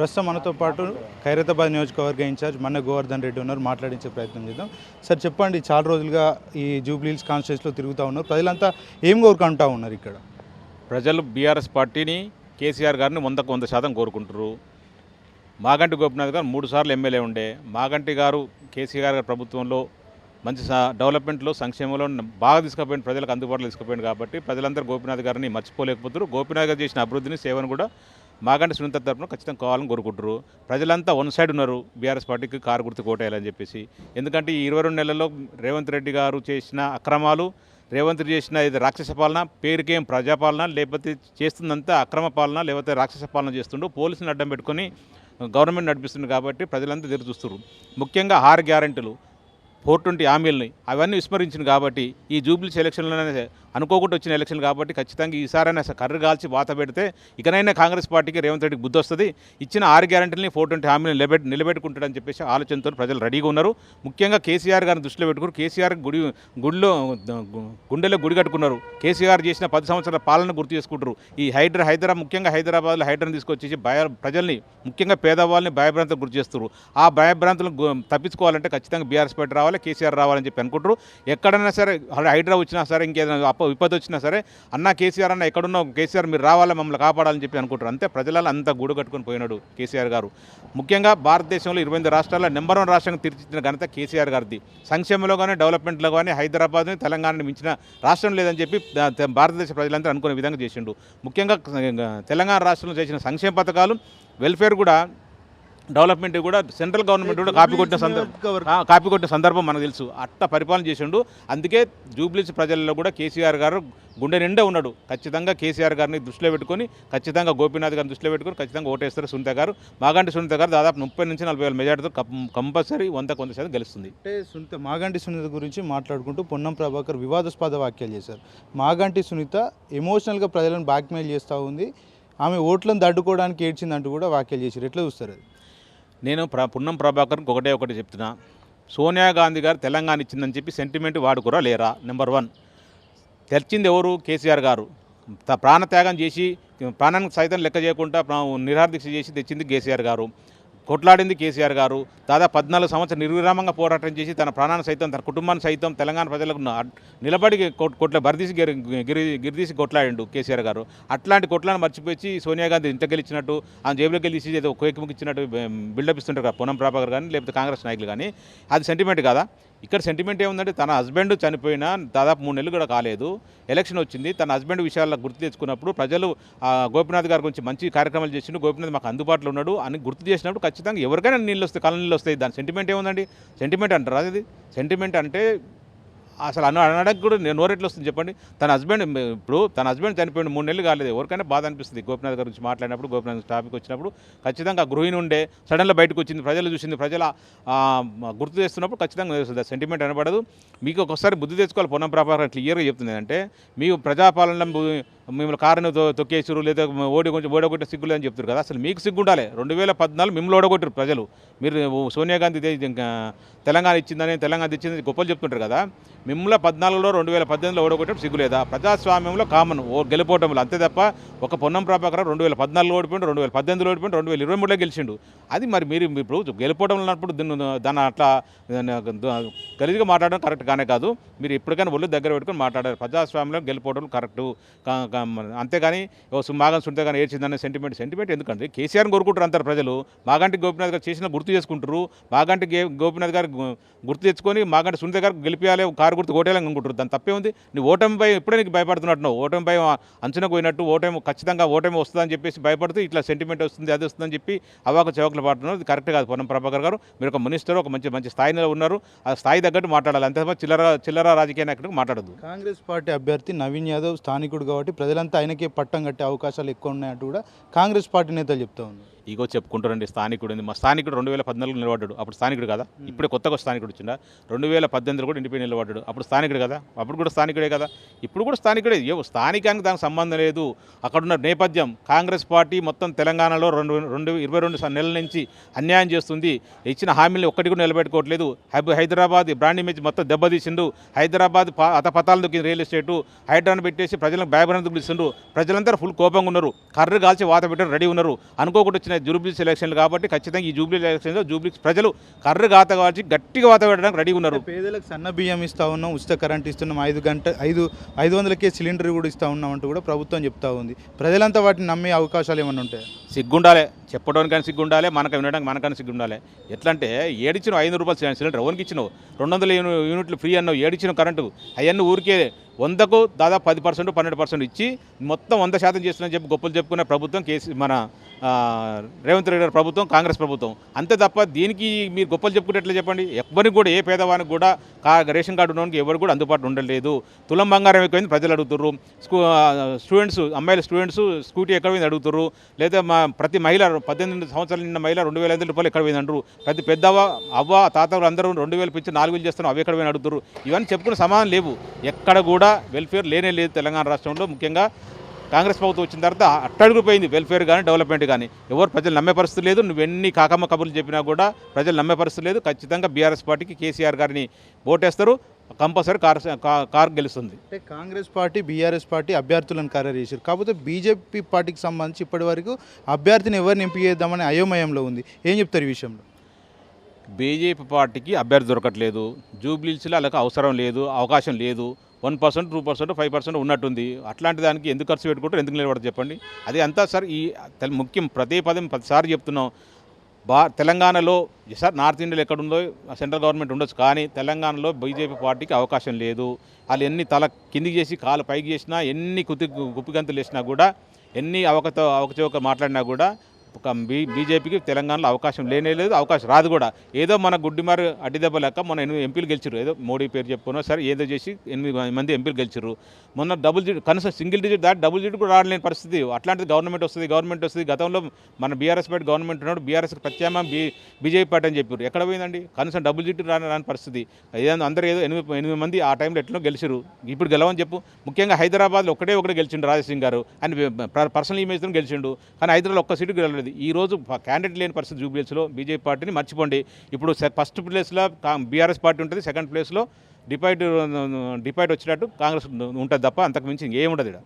ప్రస్తుతం మనతో పాటు ఖైరతాబాద్ నియోజకవర్గ ఇన్ఛార్జ్ మన్న గోవర్ధన్ రెడ్డి ఉన్నారు. మాట్లాడించే ప్రయత్నం చేద్దాం. సార్ చెప్పండి చాలా రోజులుగా ఈ జూబ్లీల్స్ కాన్స్టిట్యూన్స్లో తిరుగుతూ ఉన్నారు. ప్రజలంతా ఏం కోరుకుంటా ఉన్నారు ఇక్కడ? ప్రజలు బీఆర్ఎస్ పార్టీని కేసీఆర్ గారిని వందకు వంద శాతం కోరుకుంటారు మాగంటి గోపినాథ్ గారు మూడు సార్లు ఎమ్మెల్యే ఉండే. మాగంటి గారు కేసీఆర్ గారి ప్రభుత్వంలో మంచి డెవలప్మెంట్లో సంక్షేమంలో బాగా తీసుకుపోయిన ప్రజలకు అందుబాటులో తీసుకుపోయింది కాబట్టి ప్రజలందరూ గోపినాథ్ గారిని మర్చిపోలేకపోతున్నారు గోపినాథ్ గారు చేసిన అభివృద్ధిని సేవను కూడా మాగంట సునీత తరపున ఖచ్చితంగా కావాలని కోరుకుంటారు ప్రజలంతా వన్ సైడ్ ఉన్నారు. బీఆర్ఎస్ పార్టీకి కారు గుర్తు కోటేయాలని చెప్పేసి. ఎందుకంటే ఈ ఇరవై రెండు నెలల్లో రేవంత్ రెడ్డి గారు చేసిన అక్రమాలు రేవంత్ రెడ్డి చేసిన ఇది రాక్షస పాలన పేరుకేం ప్రజాపాలన లేకపోతే చేస్తుందంతా అక్రమ పాలన లేకపోతే రాక్షస పాలన చేస్తుండో. పోలీసుని అడ్డం పెట్టుకొని గవర్నమెంట్ నడిపిస్తుంది కాబట్టి ప్రజలంతా ఎదురు చూస్తున్నారు ముఖ్యంగా ఆరు గ్యారెంటీలు. ఫోర్ ట్వంటీ హామీలని అవన్నీ విస్మరించింది కాబట్టి ఈ జూబ్లీస్ ఎలక్షన్లోనే అనుకోకుండా వచ్చిన ఎలక్షన్ కాబట్టి ఖచ్చితంగా ఈసారైనా కర్రు కాల్చి వాత పెడితే ఇకనైనా కాంగ్రెస్ పార్టీకి రేవంత్ రెడ్డికి బుద్ధి వస్తుంది. ఇచ్చిన ఆరు గ్యారెంటీలని ఫోర్ ట్వంటీ హామీలను నిలబెట్ నిలబెట్టుకుంటాడని చెప్పేసి ఆలోచనతో ప్రజలు రెడీగా ఉన్నారు. ముఖ్యంగా కేసీఆర్ గారిని దృష్టిలో పెట్టుకుని కేసీఆర్ గుడి గుడిలో గుండెలో గుడి కట్టుకున్నారు. కేసీఆర్ చేసిన పది సంవత్సరాల పాలన గుర్తు చేసుకుంటారు. ఈ హైదరా హైదరాబాద్ ముఖ్యంగా హైదరాబాద్లో హైడ్రాని తీసుకొచ్చి భయ ప్రజల్ని ముఖ్యంగా పేదవాళ్ళని భయభ్రాంతులకు గురి చేస్తారు ఆ భయభ్రాంతులను తప్పించుకోవాలంటే ఖచ్చితంగా బీఆర్ఎస్ పార్టీ రావాలి. కేసీఆర్ రావాలని చెప్పి అనుకుంటారు. ఎక్కడైనా సరే హైడ్రా వచ్చినా సరే ఇంకేదైనా అప్ప విపత్తు వచ్చినా సరే అన్న కేసీఆర్ అన్న ఎక్కడున్నా కేసీఆర్ మీరు రావాలి మమ్మల్ని కాపాడాలని చెప్పి అనుకుంటారు. అంతే ప్రజలలో అంతా గూడు కట్టుకొని పోయినాడు కేసీఆర్ గారు. ముఖ్యంగా భారతదేశంలో ఇరవై ఎనిమిది రాష్ట్రాల్లో నెంబర్ వన్ రాష్ట్రంగా తీర్చిదిద్దిన ఘనత కేసీఆర్ గారిది. సంక్షేమంలో కానీ డెవలప్మెంట్లో కానీ హైదరాబాద్ని తెలంగాణని మించిన రాష్ట్రం లేదని చెప్పి భారతదేశ ప్రజలంతా అనుకునే విధంగా చేసిండు. ముఖ్యంగా తెలంగాణ రాష్ట్రంలో చేసిన సంక్షేమ పథకాలు వెల్ఫేర్ కూడా డెవలప్మెంట్ కూడా సెంట్రల్ గవర్నమెంట్ కూడా కాపీ కొట్టిన సందర్భం. కాపీ కొట్టిన సందర్భం మనకు తెలుసు. అట్ట పరిపాలన చేసిండు. అందుకే జూబ్లీస్ ప్రజల్లో కూడా కేసీఆర్ గారు గుండె నిండా ఉన్నాడు. ఖచ్చితంగా కేసీఆర్ గారిని దృష్టిలో పెట్టుకొని ఖచ్చితంగా గోపీనాథ్ గారిని దృష్టిలో పెట్టుకొని ఖచ్చితంగా ఓటేస్తారు సునీత గారు. మాగంటి సునీత గారు దాదాపు ముప్పై నుంచి నలభై వేల మెజార్టీతో కంపల్సరీ వంద కొంత శాతం గెలుస్తుంది. అంటే సునీత మాగంటి సునీత గురించి మాట్లాడుకుంటూ పొన్నం ప్రభాకర్ వివాదాస్పద వ్యాఖ్యలు చేశారు. మాగంటి సునీత ఎమోషనల్గా ప్రజలను బ్లాక్మెయిల్ చేస్తూ ఉంది. ఆమె ఓట్లను దడ్డుకోవడానికి ఏడ్చిందంటూ కూడా వ్యాఖ్యలు చేశారు. ఎట్లా చూస్తారు అది? నేను ప్ర పున్నం ప్రభాకర్కి ఒకటే ఒకటి చెప్తున్నా. సోనియా గాంధీ గారు తెలంగాణ ఇచ్చిందని చెప్పి సెంటిమెంట్ వాడుకురా లేరా? నెంబర్ వన్ తెచ్చింది ఎవరు? కేసీఆర్ గారు. త- ప్రాణత్యాగం చేసి ప్రాణానికి సైతం లెక్క చేయకుండా నిరాదీక్ష చేసి తెచ్చింది కేసీఆర్ గారు. కొట్లాడింది కేసీఆర్ గారు. దాదాపు పద్నాలుగు సంవత్సరాలు నిర్విరామంగా పోరాటం చేసి తన ప్రాణాన్ని సైతం తన కుటుంబాన్ని సైతం తెలంగాణ ప్రజలకు నిలబడి కొట్ల బరిదీసి గిరి గిరి గిరిదీసి కొట్లాడిండు కేసీఆర్ గారు. అట్లాంటి కొట్లాన్ని మర్చిపోయి సోనియా గాంధీ ఇంత గెలిచినట్టు ఆ జేబులో గెలిచి ఏదో ఎక్కువ ఇచ్చినట్టు బిల్డప్ ఇస్తుంటారు కదా పొనం ప్రభాకర్ కానీ లేకపోతే కాంగ్రెస్ నాయకులు కానీ అది సెంటిమెంట్ కదా? ఇక్కడ సెంటిమెంట్ ఏముందంటే తన హస్బెండ్ చనిపోయినా దాదాపు మూడు నెలలు కూడా కాలేదు. ఎలక్షన్ వచ్చింది. తన హస్బెండ్ విషయాల్లో గుర్తు తెచ్చుకున్నప్పుడు ప్రజలు గోపినాథ్ గారి గురించి మంచి కార్యక్రమాలు చేసిండు. గోపినాథ్ మాకు అందుబాటులో ఉన్నాడు అని గుర్తు చేసినప్పుడు ఖచ్చితంగా ఎవరికైనా నీళ్ళు వస్తాయి కళ్ళ నీళ్ళు వస్తాయి. దాని సెంటిమెంట్ ఏముందండి? సెంటిమెంట్ అంటారు అది? సెంటిమెంట్ అంటే అసలు అన్న అనడానికి కూడా నేను నోరెట్లు వస్తుంది చెప్పండి. తన హస్బెండ్ ఇప్పుడు తన హస్బెండ్ చనిపోయిన మూడు నెలలు కాలేదు. ఎవరికైనా బాధ అనిపిస్తుంది గోపినాథ్ గారి గురించి మాట్లాడినప్పుడు గోపినాథ్ టాపిక్ వచ్చినప్పుడు. ఖచ్చితంగా ఆ గృహిణి ఉండే సడన్గా బయటకు వచ్చింది ప్రజలు చూసింది ప్రజల గుర్తు చేస్తున్నప్పుడు ఖచ్చితంగా తెలుస్తుంది సెంటిమెంట్ అనబడదు. మీకు ఒకసారి బుద్ధి తెచ్చుకోవాలి పొన్నం ప్రభాకర్ క్లియర్గా చెప్తుంది అంటే మీకు ప్రజాపాలన మిమ్మల్ని కారుని తొక్కేసారు లేదా ఓడి కొంచెం ఓడగొట్టే సిగ్గులు అని చెప్తారు కదా. అసలు మీకు సిగ్గు ఉండాలి రెండు వేల పద్నాలుగు మిమ్మల్ని ఓడగొట్టారు ప్రజలు. మీరు సోనియా గాంధీ తెలంగాణ ఇచ్చిందని తెలంగాణ ఇచ్చిందని గొప్పలు చెప్తుంటారు కదా. మిమ్మల్ని పద్నాలుగులో రెండు వేల పద్దెనిమిదిలో ఓడగొట్టడం సిగ్గు లేదా? ప్రజాస్వామ్యంలో కామన్ ఓ గెలిపోవటంలో అంతే తప్ప ఒక పొన్నం ప్రభాకర్ రెండు వేల పద్నాలుగులో ఓడిపోయిండు రెండు వేల పద్దెనిమిదిలో ఓడిపోయిండు రెండు వేల ఇరవై మూడులో గెలిచిండు. అది మరి మీరు ఇప్పుడు గెలిపోవడం ఉన్నప్పుడు దీన్ని దాన్ని అట్లా గలీజ్గా మాట్లాడడం కరెక్ట్ కానే కాదు. మీరు ఎప్పటికైనా ఒళ్ళు దగ్గర పెట్టుకొని మాట్లాడారు ప్రజాస్వామ్యంలో గెలిపోవడం కరెక్టు. అంతేగాని ఓ సు- మాగం సుంటే కానీ ఏడ్చిందనే సెంటిమెంట్ సెంటిమెంట్ ఎందుకంటే కేసీఆర్ని కోరుకుంటారు అంటారు ప్రజలు. మాగంటి గోపినాథ్ గారు చేసిన గుర్తు చేసుకుంటారు. మాగంటి గోపినాథ్ గారు గుర్తు తెచ్చుకొని మాగంటి సునీత గారు గెలిపించాలి కారు గుర్తు ఓటేయాలని అనుకుంటారు. దాని తప్పే ఉంది. నీ ఓటమిపై ఎప్పుడే నీకు భయపడుతున్నట్టు ఓటమిపై అంచనా పోయినట్టు ఓటమి ఖచ్చితంగా ఓటమి వస్తుందని చెప్పేసి భయపడుతూ ఇట్లా సెంటిమెంట్ వస్తుంది అది వస్తుందని చెప్పి అవాక చవకలు పాడుతున్నారు. ఇది కరెక్ట్ కాదు. పొన్నం ప్రభాకర్ గారు మీరు ఒక మినిస్టర్ ఒక మంచి మంచి స్థాయిలో ఉన్నారు. ఆ స్థాయి తగ్గట్టు మాట్లాడాలి. అంతే చిల్లర చిల్లర రాజకీయ నాయకుడికి మాట్లాడదు కాంగ్రెస్ పార్టీ అభ్యర్థి నవీన్ యాదవ్ స్థానికుడు కాబట్టి ప్రజలంతా ఆయనకే పట్టం కట్టే అవకాశాలు ఎక్కువ ఉన్నాయంటూ కూడా కాంగ్రెస్ పార్టీ నేతలు చెప్తా ఉన్నారు. ఇగో చెప్పుకుంటారండి స్థానికుడు ఉంది. మా స్థానికుడు రెండు వేల పద్నాలుగు నిలబడ్డాడు. అప్పుడు స్థానికుడు కదా? ఇప్పుడే కొత్తగా స్థానికుడు వచ్చిందా రెండు వేల పద్దెనిమిదిలో కూడా ఇండిపెండెంట్ నిలబడ్డాడు. అప్పుడు స్థానికుడు కదా? అప్పుడు కూడా స్థానికుడే కదా? ఇప్పుడు కూడా స్థానికుడే. ఏ స్థానికానికి దానికి సంబంధం లేదు. అక్కడున్న నేపథ్యం. కాంగ్రెస్ పార్టీ మొత్తం తెలంగాణలో రెండు రెండు ఇరవై రెండు నెలల నుంచి అన్యాయం చేస్తుంది. ఇచ్చిన హామీలు ఒక్కటి కూడా నిలబెట్టుకోవట్లేదు. హైబ- హైదరాబాద్ బ్రాండ్ ఇమేజ్ మొత్తం దెబ్బతీసిండు. హైదరాబాద్ అతపతాలు దొక్కిన రియల్ ఎస్టేటు. హైడ్రాన్ పెట్టేసి ప్రజలకు భయభ్రాంతులు ఇస్తుండ్రు ప్రజలందరూ ఫుల్ కోపంగా ఉన్నారు. కర్రు కాల్చి వాత పెట్టారు రెడీ ఉన్నారు. అనుకోకుండా వచ్చిన జూబ్లీ ఎలక్షన్లు కాబట్టి ఖచ్చితంగా ఈ జూబ్లీ ఎలక్షన్లో జూబ్లీ ప్రజలు కర్ర గాత కావాల్సి గట్టిగా వాత పెట్టడానికి రెడీగా ఉన్నారు. పేదలకు సన్న బియ్యం ఇస్తా ఉన్నాం ఉచిత కరెంట్ ఇస్తున్నాం ఐదు గంట ఐదు ఐదు వందలకే సిలిండర్ కూడా ఇస్తా ఉన్నాం అంటూ కూడా ప్రభుత్వం చెప్తా ఉంది. ప్రజలంతా వాటిని నమ్మే అవకాశాలు ఏమైనా ఉంటాయి సిగ్గుండాలి చెప్పడానికని సిగ్గుండాలి మనకు వినడానికి మనకని సిగ్గుండాలి. ఎట్లా అంటే ఏడిచ్చిన ఐదు రూపాయలు సిలిండర్ ఓన్కి ఇచ్చినావు. రెండు వందల యూని- యూనిట్లు ఫ్రీ అన్నావు ఏడిచ్చిన కరెంటు. అవన్నీ ఊరికే వందకు దాదాపు పది పర్సెంట్ పన్నెండు పర్సెంట్ ఇచ్చి మొత్తం వంద శాతం చేస్తుందని చెప్పి గొప్పలు చెప్పుకునే ప్రభుత్వం కేసీ మన రేవంత్ రెడ్డి గారి ప్రభుత్వం కాంగ్రెస్ ప్రభుత్వం. అంతే తప్ప దీనికి మీరు గొప్పలు చెప్పుకునేట్లు చెప్పండి. ఎవరికి కూడా ఏ పేదవానికి కూడా కా రేషన్ కార్డు ఉన్నవానికి ఎవరు కూడా అందుబాటులో ఉండలేదు తులం బంగారం ఎక్కువైంది ప్రజలు అడుగుతుర్రు. స్కూ స్టూడెంట్స్ అమ్మాయిల స్టూడెంట్స్ స్కూటీ ఎక్కడ పోయింది లేదా మా ప్రతి మహిళ పద్దెనిమిది సంవత్సరాల నిన్న మహిళ రెండు వేల ఐదు రూపాయలు ఎక్కడ పోయింది అంటారు. ప్రతి పెద్దవ అవ్వ తాతలు అందరూ రెండు వేలు పెంచి నాలుగు వేలు చేస్తున్నాం అవి ఎక్కడ పోయిన అడుగుతారు ఇవన్నీ చెప్పుకునే సమాధానం లేవు. ఎక్కడ కూడా వెల్ఫేర్ లేనే లేదు తెలంగాణ రాష్ట్రంలో. ముఖ్యంగా కాంగ్రెస్ ప్రభుత్వం వచ్చిన తర్వాత అట్టడుగుపోయింది వెల్ఫేర్ కానీ డెవలప్మెంట్ కానీ ఎవరు ప్రజలు నమ్మే పరిస్థితి లేదు నువ్వు ఎన్ని కాకమ్మ కబుర్లు చెప్పినా కూడా ప్రజలు నమ్మే పరిస్థితి లేదు. ఖచ్చితంగా బీఆర్ఎస్ పార్టీకి కేసీఆర్ గారిని ఓటేస్తారు. కంపల్సరీ కార్ కార్ గెలుస్తుంది. అంటే కాంగ్రెస్ పార్టీ బీఆర్ఎస్ పార్టీ అభ్యర్థులను ఖరారు చేశారు కాకపోతే బీజేపీ పార్టీకి సంబంధించి ఇప్పటి వరకు అభ్యర్థిని ఎవరిని ఎంపిక చేద్దామని అయోమయంలో ఉంది. ఏం చెప్తారు ఈ విషయంలో? బీజేపీ పార్టీకి అభ్యర్థి దొరకట్లేదు. జూబ్లీస్లో వాళ్ళకి అవసరం లేదు అవకాశం లేదు. One percent two percent five percent ఉన్నట్టుంది. అట్లాంటి దానికి ఎందుకు ఖర్చు పెట్టుకుంటారు? ఎందుకు నిలబడదు చెప్పండి? అది అంతా సార్ ఈ ముఖ్యం ప్రతి పదం ప్రతిసారి చెప్తున్నాం. బా తెలంగాణలో సార్ నార్త్ ఇండియాలో ఎక్కడుందో సెంట్రల్ గవర్నమెంట్ ఉండొచ్చు కానీ తెలంగాణలో బీజేపీ పార్టీకి అవకాశం లేదు. వాళ్ళు ఎన్ని తల కిందికి చేసి కాలు పైకి చేసినా ఎన్ని కుతి గుప్పిగంతులు వేసినా కూడా ఎన్ని అవకత అవకచవక మాట్లాడినా కూడా ఒక బీ బీజేపీకి తెలంగాణలో అవకాశం లేనే లేదు అవకాశం రాదు కూడా. ఏదో మన గుడ్డిమారు అడ్డిదెబ్బ లెక్క మన ఎనిమిది ఎంపీలు గెలిచారు ఏదో మోడీ పేరు చెప్పుకున్నా సరే ఏదో చేసి ఎనిమిది మంది ఎంపీలు గెలిచారు మొన్న డబుల్ డిజిట్ కనీసం సింగిల్ డిజిట్ దాటి డబుల్ డిజిట్ కూడా రాలేని పరిస్థితి. అట్లాంటిది గవర్నమెంట్ వస్తుంది గవర్నమెంట్ వస్తుంది. గతంలో మన బీఆర్ఎస్ పార్టీ గవర్నమెంట్ ఉన్నాడు బీఆర్ఎస్కి ప్రత్యామ్నాయం బీ బీజేపీ పార్టీ అని చెప్పారు ఎక్కడ పోయిందండి? కనీసం డబుల్ డిజిట్ రాని రాని పరిస్థితి. ఏదైనా అందరూ ఏదో ఎనిమిది ఎనిమిది మంది ఆ టైంలో ఎట్లనో గెలిచారు ఇప్పుడు గెలవని చెప్పు. ముఖ్యంగా హైదరాబాద్లో ఒకటే ఒకటే గెలిచిండు రాజసింగ్ గారు. ఆయన పర్సనల్ ఇమేజ్తో గెలిచిండు. కానీ హైదరాబాద్ ఒక్క సీటు గెలవలేదు ఈ రోజు క్యాండిడేట్ లేని పరిస్థితి జూబ్లీస్లో బీజేపీ పార్టీని మర్చిపోండి. ఇప్పుడు ఫస్ట్ ప్లేస్లో బీఆర్ఎస్ పార్టీ ఉంటుంది సెకండ్ ప్లేస్లో డిపాయిట్ డిపాయిట్ వచ్చినట్టు కాంగ్రెస్ ఉంటుంది తప్ప అంతకు మించి ఏముండదు ఇక్కడ